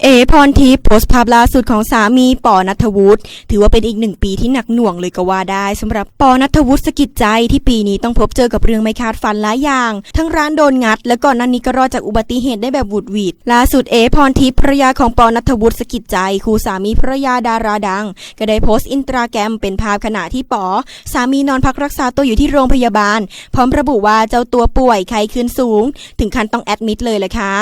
เอพรทิพย์โพสต์ภาพล่าสุดของสามีปอนัทวุฒิถือว่าเป็นอีกหนึ่งปีที่หนักหน่วงเลยก็ว่าได้สำหรับปอนัทวุฒิสกิจใจที่ปีนี้ต้องพบเจอกับเรื่องไม่คาดฝันหลายอย่าง ทั้งร้านโดนงัด และก่อนหน้านี้ก็รอดจากอุบัติเหตุได้แบบหวุดหวิดล่าสุดเอพรทิพย์ภรรยาของปอนัทวุฒิสกิจใจคู่สามีภรรยาดาราดัง ก็ได้โพสต์อินสตาแกรมเป็นภาพขณะที่ปอสามีนอนพักรักษาตัวอยู่ที่โรงพยาบาล พร้อมระบุว่าเจ้าตัวป่วยไข้ขึ้นสูง ถึงขั้นต้องแอดมิดเลยแหละค่ะ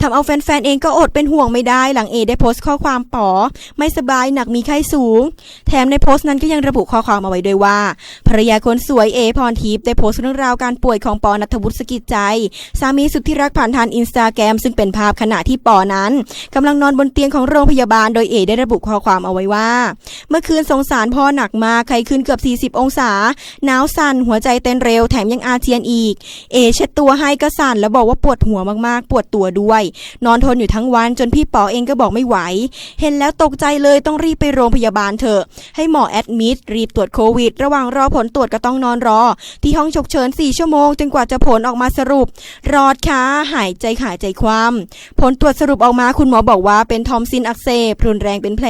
ทำเอาแฟนๆเองก็อดเป็นห่วงไม่ได้หลังเอได้โพสต์ข้อความป๋อไม่สบายหนักมีไข้สูง แถมในโพสต์นั้นก็ยังระบุข้อความเอาไว้ด้วยว่าภรรยาคนสวยเอพรทิพย์ได้โพสต์เรื่องราวการป่วยของปอนัทวุฒิสกิจใจ สามีสุดที่รักผ่านทางอินสตาแกรมซึ่งเป็นภาพขณะที่ปอนั้นกำลังนอนบนเตียงของโรงพยาบาลโดยเอได้ระบุข้อความเอาไว้ว่า เมื่อคืนสงสารพ่อหนักมากไข้ขึ้นเกือบ 40 องศาหนาวสั่นหัวใจเต้นเร็วแถมยังอาเจียนอีก เอเช็ดตัวให้ก็สั่นแล้วบอกว่าปวดหัวมากๆ ปวดตัวด้วย นอนทนอยู่ทั้งวันจนพี่ปอเองก็บอกไม่ไหว เห็นแล้วตกใจเลยต้องรีบไปโรงพยาบาลเถอะ ให้หมอแอดมิดรีบตรวจโควิด ระหว่างรอผลตรวจก็ต้องนอนรอ ที่ห้องฉุกเฉิน 4 ชั่วโมงจนกว่าจะผลออกมาสรุป รอดค่ะหายใจหายใจความ ผลตรวจสรุปออกมาคุณหมอบอกว่าเป็นทอมซินอักเสบรุนแรงเป็นแผล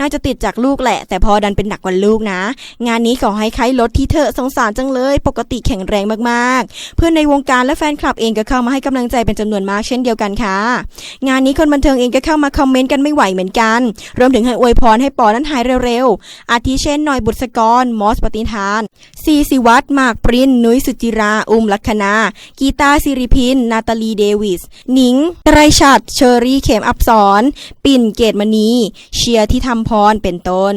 น่าจะติดจากลูกแหละ แต่พอดันเป็นหนักกว่าลูกนะ งานนี้ขอให้ไข้ลดที่เถอสงสารจังเลย ปกติแข็งแรงมากๆ เพื่อนในวงการและแฟนคลับเองก็เข้ามาให้กำลังใจเป็นจำนวนมากเช่นเดียวกันค่ะ งานนี้คนบันเทิงเองก็เข้ามาคอมเมนต์กันไม่ไหวเหมือนกัน รวมถึงให้อวยพรให้ปอนั้นหายเร็วๆ อาทิเช่นหน่อยบุษกร มอสปฏิทานซีสิวัตหมากปรินนุ้ยสุจิรา อุ้มลัคนากีตาสิริพิน นาตาลีเดวิส หนิงไตรชัด เชอรี่เข็มอับสอน ปิ่นเกตมณี เชียร์ที่ทำพร เป็นต้น